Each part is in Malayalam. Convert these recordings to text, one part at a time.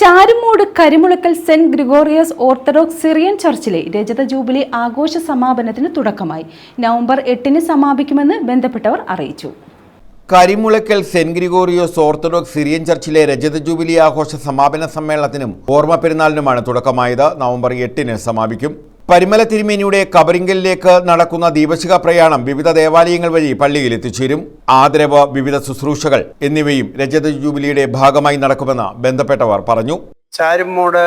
Charummood Karimulakkal saint Gregorios orthodox Syrian ചർച്ചിലെ രജത ജൂബിലി ആഘോഷ സമാപനത്തിന് തുടക്കമായി. നവംബർ എട്ടിന് സമാപിക്കുമെന്ന് ബന്ധപ്പെട്ടവർ അറിയിച്ചു. Karimulakkal saint Gregorios orthodox Syrian ചർച്ചിലെ രജത ജൂബിലി ആഘോഷ സമാപന സമ്മേളനത്തിനും ഓർമ്മ പെരുന്നാളിനുമാണ് തുടക്കമായത്. നവംബർ എട്ടിന് സമാപിക്കും. പരിമല തിരുമേനിയുടെ കബറിങ്കലിലേക്ക് നടക്കുന്ന ദീപശിഖ പ്രയാണം വിവിധ ദേവാലയങ്ങൾ വഴി പള്ളിയിൽ എത്തിച്ചേരും ആദരവ് വിവിധ ശുശ്രൂഷകൾ എന്നിവയും രജത ജൂബിലിയുടെ ഭാഗമായി നടക്കുമെന്ന് ബന്ധപ്പെട്ടവർ പറഞ്ഞു. ചാരുമൂട്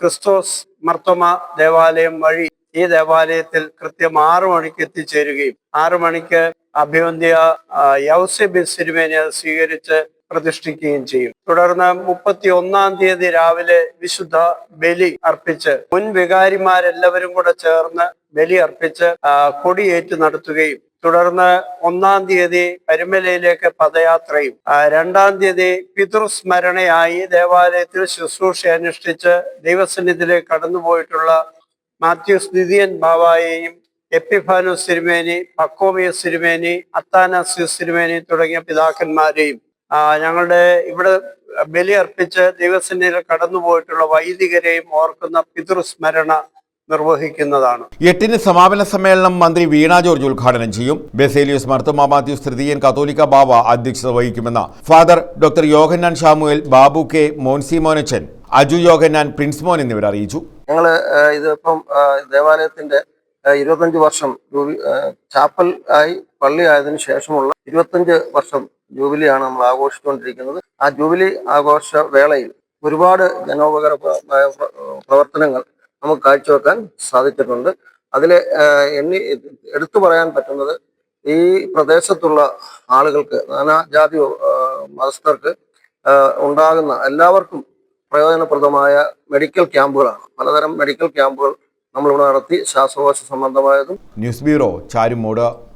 ക്രിസ്തോസ് മർത്തോമ ദേവാലയം വഴി ഈ ദേവാലയത്തിൽ കൃത്യം ആറു മണിക്ക് എത്തിച്ചേരുകയും ആറു മണിക്ക് അഭിവന്ധ്യ ആ, യൗസെബി സിരിമേനെ സ്വീകരിച്ച് പ്രതിഷ്ഠിക്കുകയും ചെയ്യും. തുടർന്ന് മുപ്പത്തി ഒന്നാം തീയതി രാവിലെ വിശുദ്ധ ബലി അർപ്പിച്ച് മുൻ വികാരിമാരെല്ലാവരും കൂടെ ചേർന്ന് ബലി അർപ്പിച്ച് കൊടിയേറ്റ് നടത്തുകയും തുടർന്ന് ഒന്നാം തീയതി പരുമലയിലേക്ക് പദയാത്രയും രണ്ടാം തീയതി പിതൃസ്മരണയായി ദേവാലയത്തിൽ ശുശ്രൂഷ അനുഷ്ഠിച്ച് ദൈവസന്നിധിയിലേക്ക് കടന്നുപോയിട്ടുള്ള മാത്യു സ്നിതിയൻ ബാവായെയും എപ്പിഫാനോസ് സിരുമേനി പക്കോമിയ സിരുമേനി അത്താനാസ്യു സിരുമേനി തുടങ്ങിയ പിതാക്കന്മാരെയും ഞങ്ങളുടെ ഇവിടെ ബലി അർപ്പിച്ച് ദൈവസന്നിധിയിൽ കടന്നുപോയിട്ടുള്ള വൈദികരെയും ഓർക്കുന്ന പിതൃസ്മരണ നിർവഹിക്കുന്നതാണ്. എട്ടിന് സമാപന സമ്മേളനം മന്ത്രി വീണ ജോർജ് ഉദ്ഘാടനം ചെയ്യും. ബെസേലിയസ് മർത്തോമാ മാത്യൂസ് തൃതീയൻ കത്തോലിക്ക ബാബ അധ്യക്ഷത വഹിക്കുമെന്ന father doctor Yohannan Shamuel Babu K Moncy Monachan Aju Yohannan Prince Mon എന്നിവർ അറിയിച്ചു. ഞങ്ങൾ ഇതിപ്പം ദേവാലയത്തിന്റെ ഇരുപത്തഞ്ച് വർഷം ചാപ്പൽ ആയി പള്ളി ആയതിനു ശേഷമുള്ള ഇരുപത്തഞ്ച് വർഷം ജൂബിലിയാണ് നമ്മൾ ആഘോഷിച്ചുകൊണ്ടിരിക്കുന്നത്. ആ ജൂബിലി ആഘോഷ വേളയിൽ ഒരുപാട് ജനോപകര പ്ര- പ്ര- പ്രവർത്തനങ്ങൾ നമുക്ക് കാഴ്ചവെക്കാൻ സാധിച്ചിട്ടുണ്ട്. അതിൽ എണ്ണി എടുത്തു പറയാൻ പറ്റുന്നത് ഈ പ്രദേശത്തുള്ള ആളുകൾക്ക് നാനാജാതി മതസ്ഥർക്ക് ഉണ്ടാകുന്ന എല്ലാവർക്കും പ്രയോജനപ്രദമായ മെഡിക്കൽ ക്യാമ്പുകളാണ്. പലതരം മെഡിക്കൽ ക്യാമ്പുകൾ നമ്മളിവിടെ നടത്തി ശ്വാസകോശ സംബന്ധമായതും ന്യൂസ് ബ്യൂറോ ചാരുമൂട്.